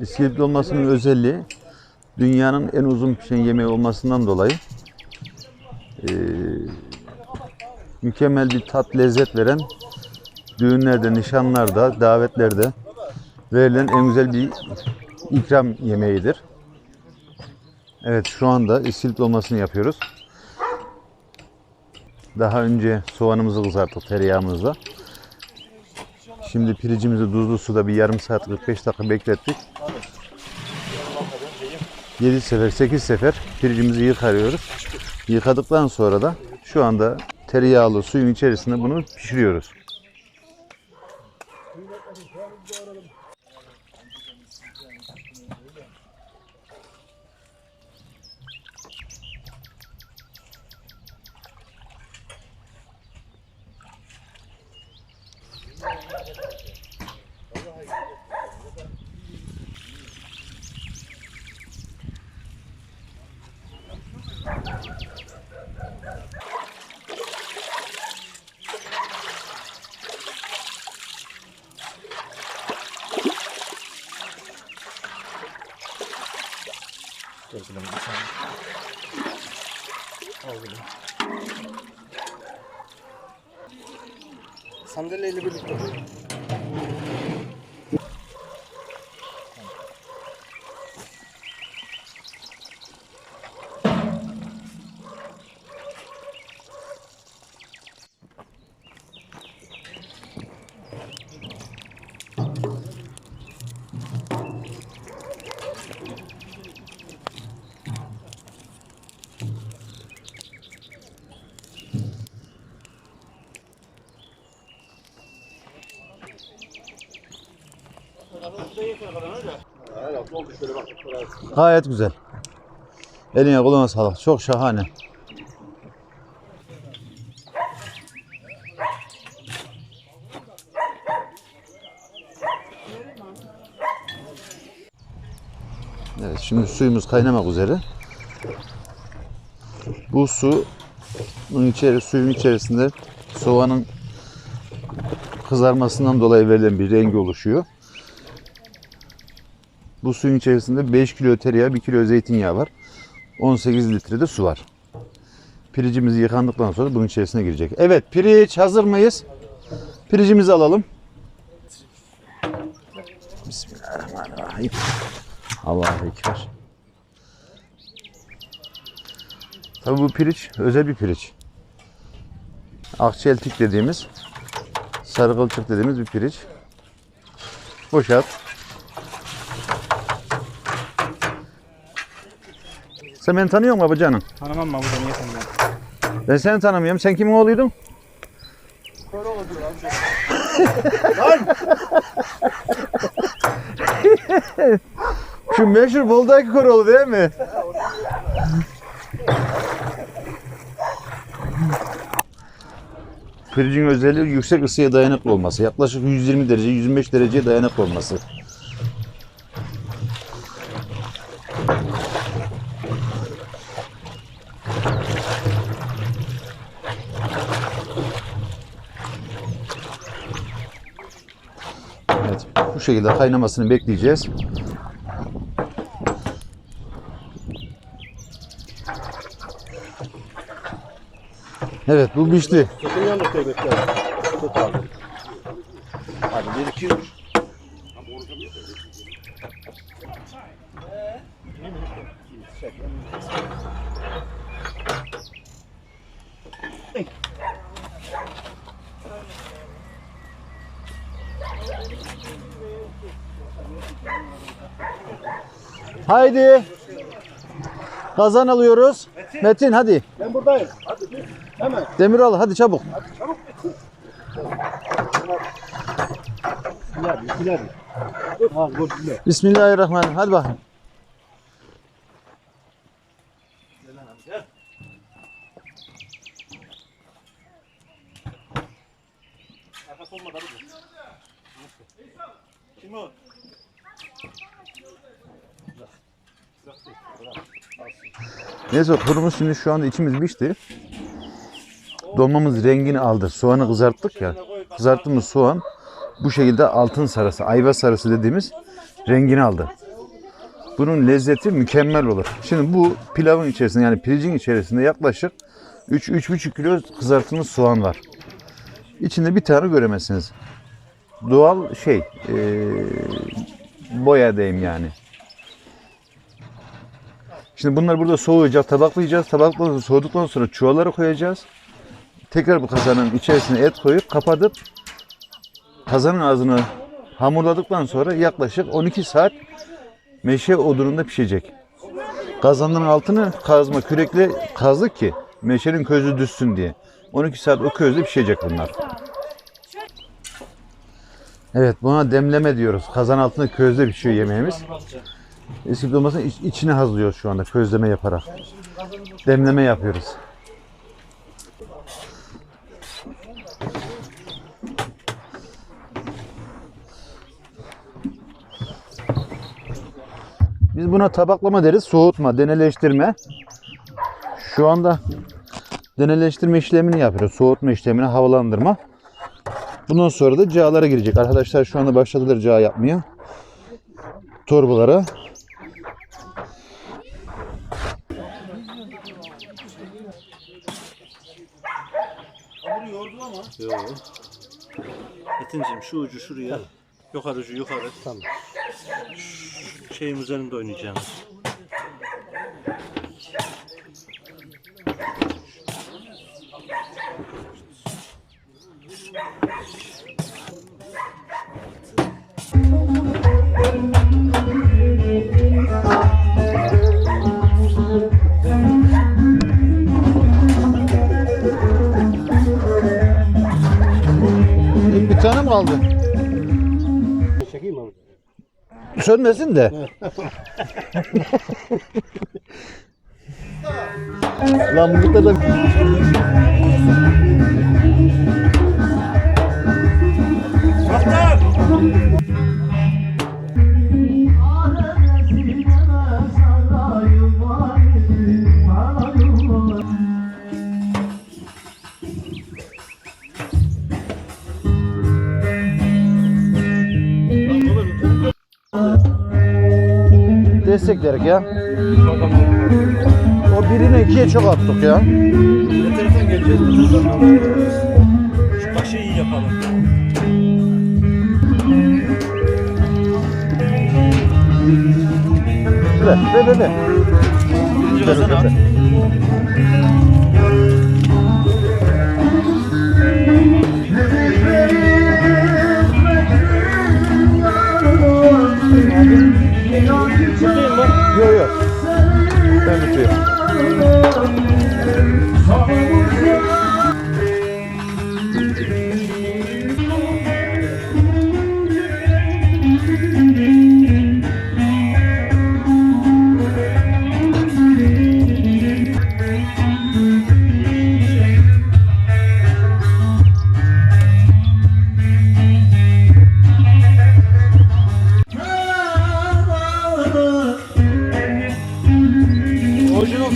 İskilip dolmasının özelliği dünyanın en uzun pişen yemeği olmasından dolayı eee, mükemmel bir tat lezzet veren düğünlerde, nişanlarda, davetlerde verilen en güzel bir ikram yemeğidir. Evet şu anda iskilip dolmasını yapıyoruz. Daha önce soğanımızı kızarttık tereyağımızla. Şimdi pirincimizi tuzlu suda bir yarım saat 45 dakika beklettik. 7 sefer 8 sefer pirincimizi yıkarıyoruz. Yıkadıktan sonra da şu anda tereyağlı suyun içerisinde bunu pişiriyoruz. Çekelim bir tane. Aldım. Sandalyeyle birlikte. Gayet güzel. Eline koluna sağlık. Çok şahane. Evet şimdi suyumuz kaynamak üzere. Bu su bunun içeri suyun içerisinde soğanın kızarmasından dolayı verilen bir rengi oluşuyor. Bu suyun içerisinde 5 kilo tereyağı, 1 kilo zeytinyağı var. 18 litre de su var. Pirincimiz yıkandıktan sonra bunun içerisine girecek. Evet, pirinç hazır mıyız? Pirincimizi alalım. Bismillahirrahmanirrahim. Allahu Ekber. Tabii bu pirinç özel bir pirinç. Akçeltik dediğimiz, sarı kılçık dediğimiz bir pirinç. Boşalt. Sen beni tanıyor musun babacanım? Tanımam mı burada niye tanımam? Ben seni tanımıyorum. Sen kimin oğluydun? Şu meşhur Bolu'daki Koroğlu değil mi? Pirincin özelliği yüksek ısıya dayanıklı olması. Yaklaşık 120 derece, 125 dereceye dayanıklı olması. Evet, bu şekilde kaynamasını bekleyeceğiz. Evet, bu pişti. Hadi bir iki üç. Haydi. Kazan alıyoruz. Metin, hadi. Ben buradayım. Hadi bir. Hemen. Demiral hadi çabuk. İleride, ileride. Ha, dur, ileride. Bismillahirrahmanirrahim. Hadi bakayım. Arkası olmadan dur. Kim o? Neyse turumuz şimdi şu anda içimiz pişti. Dolmamız rengini aldı. Soğanı kızarttık ya. Kızarttığımız soğan bu şekilde altın sarısı, ayva sarısı dediğimiz rengini aldı. bunun lezzeti mükemmel olur. Şimdi bu pilavın içerisinde yani pirincin içerisinde yaklaşık 3-3,5 kilo kızartılmış soğan var. İçinde bir tane göremezsiniz. Doğal şey, eee boya diyeyim yani. Şimdi bunlar burada soğuyacak, tabaklayacağız. Tabaklayacağız, soğuduktan sonra çuvallara koyacağız. Tekrar bu kazanın içerisine et koyup kapatıp kazanın ağzını hamurladıktan sonra yaklaşık 12 saat meşe odununda pişecek. Kazanın altını kazma kürekle kazdık ki meşenin közü düşsün diye. 12 saat o közde pişecek bunlar. Evet buna demleme diyoruz. Kazan altında közde pişiyor yemeğimiz. Eski dolmasını iç- içine hazırlıyoruz şu anda közleme yaparak. Demleme yapıyoruz. Biz buna tabaklama deriz, soğutma, deneleştirme. Şu anda deneleştirme işlemini yapıyoruz. Soğutma işlemini, havalandırma. Bundan sonra da cağlara girecek. Arkadaşlar şu anda başladılar cağ yapmaya. Torbalara. Hamuru yordu ama. Yok. Etinciğim şu ucu şuraya. Yukarı ucu yukarı. Tamam. Şeyin üzerinde oynayacağımız. Kaldı? Çekeyim abi. Sönmesin de. Lan bu kadar ya. O birine ikiye çok attık ya. Ne taraftan geleceğiz? Şu başı iyi yapalım. Ver, ver. ver. Birinci kazan at.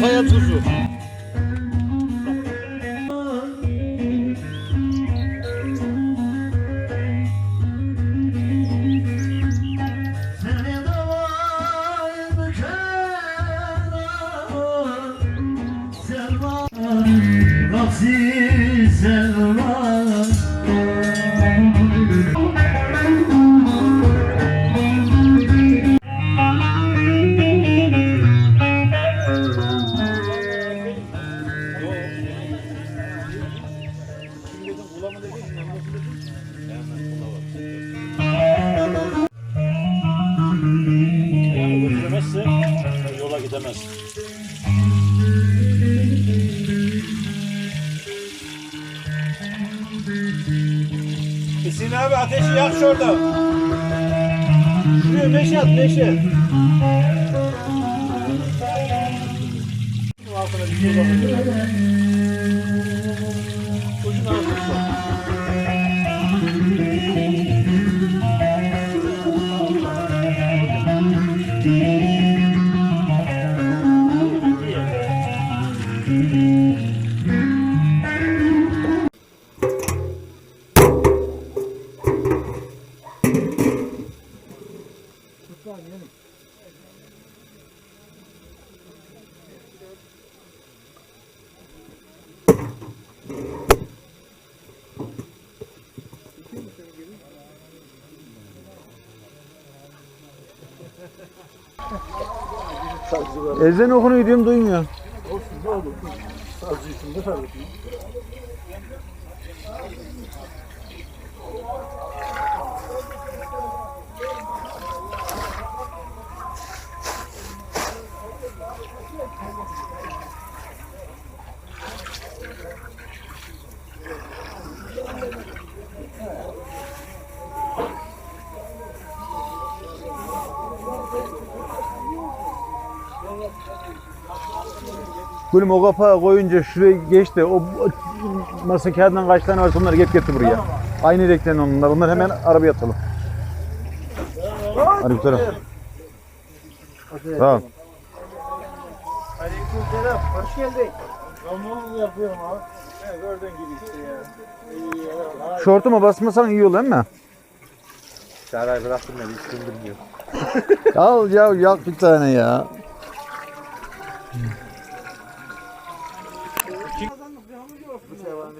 他要出手。Götüremezse yola gidemez. Hüseyin abi ateşi yak şurada. Şuraya meşe at meşe. Altına. Ezan okunuyor diyorum duymuyor. Olsun ne olur. Sazcı içinde kardeşim. Gülüm o kapağı koyunca şuraya geç de o masa kağıdından kaç tane varsa onları get getir buraya. Aynı renkten onlar. Onlar hemen arabaya atalım. Hadi tutalım. Tamam. Aleykümselam. Hoş geldin. Tamam yapıyorum abi. He, gördüğün gibi işte ya. Ya. Şortuma basmasan iyi olur mi? Saray bıraktım da hiç gündürmüyor. Al ya yak bir tane ya.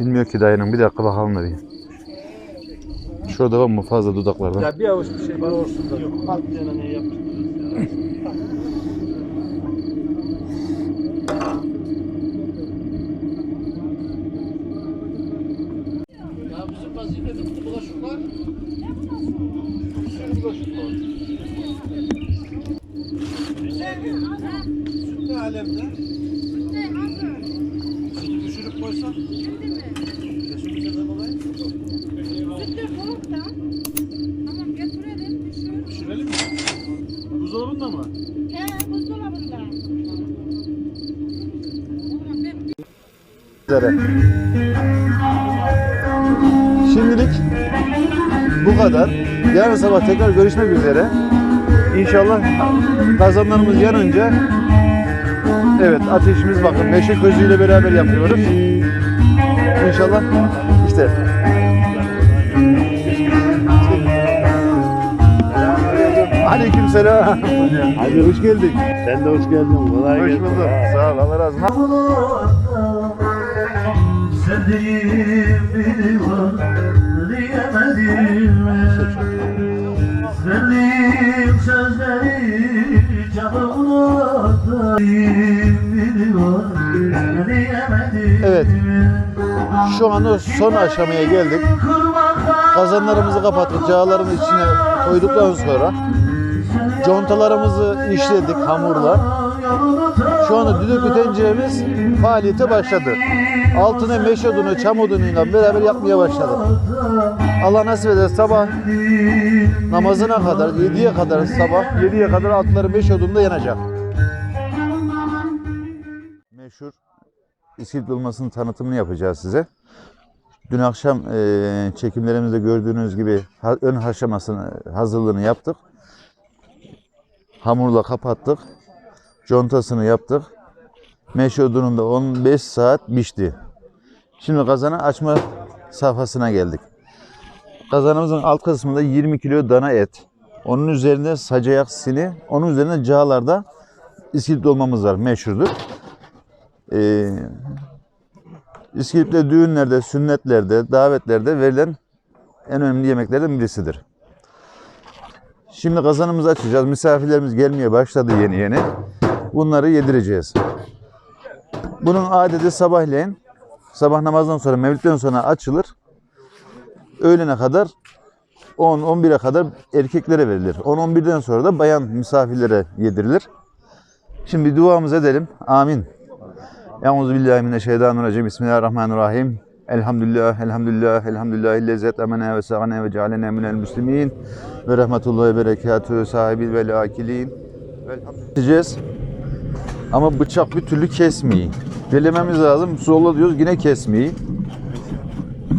Bilmiyor ki dayının. Bir dakika bakalım da bir. Şurada var mı fazla dudaklardan? Ya bir avuç bir şey bana olsun da. Yok. Bizim vazifemiz bulaşıklar. Sürü bulaşıklar. Süt ne alemde? Sütü düşürüp koysan. Düşürürsen dolayı. Sütler soğuk da. Tamam götürelim. Düşür. Mi? Buzdolabında mı? He buzdolabında. Üzere. Bu kadar. Yarın sabah tekrar görüşmek üzere. İnşallah kazanlarımız yanınca evet ateşimiz bakın meşe közüyle beraber yapıyoruz. İnşallah işte Aleyküm selam. Hadi hoş geldik. Sen de hoş geldin. Kolay Hoş gelsin. bulduk. Sağ ol. Allah razı olsun. Sevdiğim biri var diyemedim Sevdiğim sözleri diyemedim Evet. Şu an son aşamaya geldik. Kazanlarımızı kapattık. Cağların içine koyduktan sonra contalarımızı işledik hamurla. Şu anda düdüklü tenceremiz faaliyete başladı. Altına meşe odunu, çam odunuyla beraber yapmaya başladık. Allah nasip eder sabah namazına kadar, 7'ye kadar sabah 7'ye kadar altları meşe odununda yanacak. Meşhur İskilip dolmasının tanıtımını yapacağız size. Dün akşam eee, çekimlerimizde gördüğünüz gibi ön haşlamasını, hazırlığını yaptık. Hamurla kapattık. Contasını yaptık. Meşe odununda 15 saat pişti. Şimdi kazanı açma safhasına geldik. Kazanımızın alt kısmında 20 kilo dana et. Onun üzerinde sacayak sini, onun üzerinde cağlarda iskilip dolmamız var, meşhurdur. Ee, İskilip'te düğünlerde, sünnetlerde, davetlerde verilen en önemli yemeklerden birisidir. Şimdi kazanımızı açacağız. Misafirlerimiz gelmeye başladı yeni yeni. Bunları yedireceğiz. Bunun adeti sabahleyin, sabah namazdan sonra, mevlütten sonra açılır. Öğlene kadar 10-11'e kadar erkeklere verilir. 10-11'den sonra da bayan misafirlere yedirilir. Şimdi bir edelim. Amin. Euzu billahi mineşşeytanirracim. Bismillahirrahmanirrahim. Elhamdülillah, elhamdülillah, elhamdülillah. Lezzet emene ve sağane ve cealene minel müslimin. Ve rahmetullahi ve berekatü sahibi ve lakilin. Diyeceğiz. Ama bıçak bir türlü kesmiyor. Bilememiz lazım. Solla diyoruz yine kesmiyor.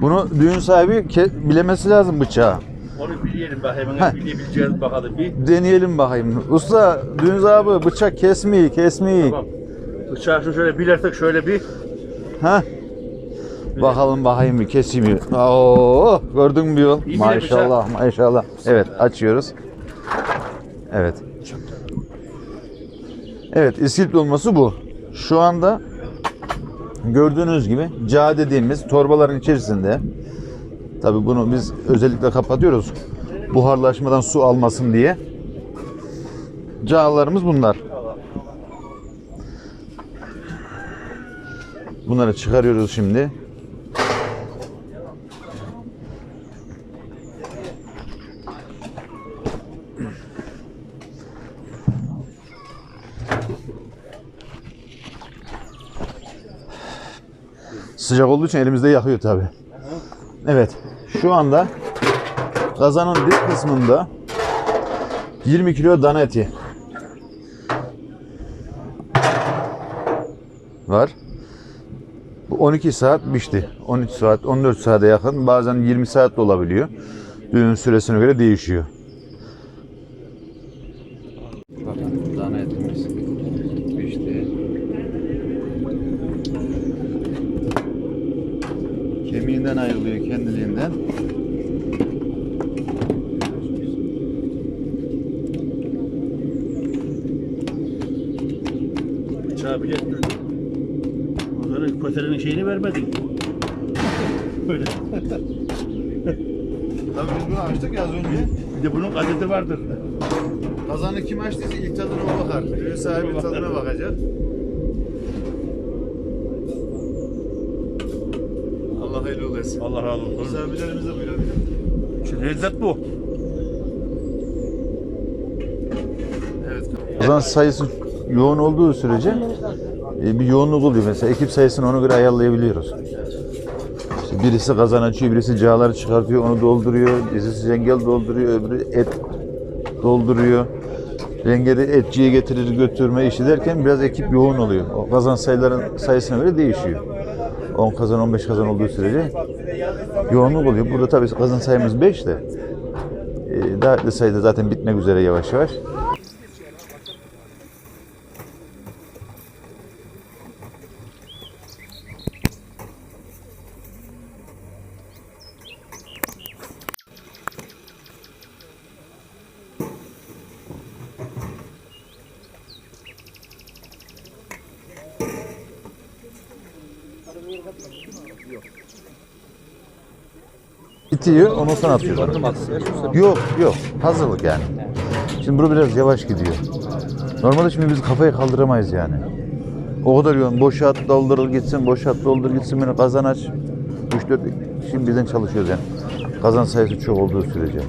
Bunu düğün sahibi bilemesi lazım bıçağı. Onu bileyelim bak hemen Heh. bilebileceğiz bakalım bir. Deneyelim bakayım. Usta düğün abi bıçak kesmiyor, kesmiyor. Tamam. Bıçağı şu şöyle bilersek şöyle bir Ha? Bakalım bakayım bir keseyim? Oo, gördün mü bir yol? Maşallah, maşallah. Evet, açıyoruz. Evet. Evet, iskilp dolması bu. Şu anda gördüğünüz gibi ca dediğimiz torbaların içerisinde tabi bunu biz özellikle kapatıyoruz. Buharlaşmadan su almasın diye. Cağlarımız bunlar. Bunları çıkarıyoruz şimdi. Sıcak olduğu için elimizde yakıyor tabi. Evet. Şu anda kazanın dip kısmında 20 kilo dana eti var. Bu 12 saat pişti. 13 saat, 14 saate yakın. Bazen 20 saat de olabiliyor. Düğün süresine göre değişiyor. Bakın dana etimiz pişti. Kemiğinden ayrılıyor kendiliğinden. Bile Onların köterenin şeyini vermedin. Böyle. Tabii biz bunu açtık ya az önce. Bir de bunun adeti vardır. Kazanı kim açtıysa ilk tadına o bakar. Düğün sahibi tadına bakacak. Allah hayırlı etsin. Allah razı olsun. Misafirlerimize buyurun. Şimdi lezzet bu. Evet. Kazan sayısı yoğun olduğu sürece e, bir yoğunluk oluyor. Mesela ekip sayısını ona göre ayarlayabiliyoruz. İşte birisi kazan açıyor, birisi cağları çıkartıyor, onu dolduruyor. Birisi cengel dolduruyor, öbürü et dolduruyor. Rengeri etçiye getirir götürme işi derken biraz ekip yoğun oluyor. O kazan sayıların sayısına göre değişiyor. 10 kazan 15 kazan olduğu sürece yoğunluk oluyor. Burada tabii kazan sayımız 5 de. E, davetli sayıda zaten bitmek üzere yavaş yavaş. Bitiyor, ondan sonra atıyoruz. Yok, yok. Hazırlık yani. Şimdi bu biraz yavaş gidiyor. Normalde şimdi biz kafayı kaldıramayız yani. O kadar yoğun. Boşalt, doldur gitsin, boşalt, doldur gitsin, beni kazan aç. 3-4 şimdi birden çalışıyoruz yani. Kazan sayısı çok olduğu sürece.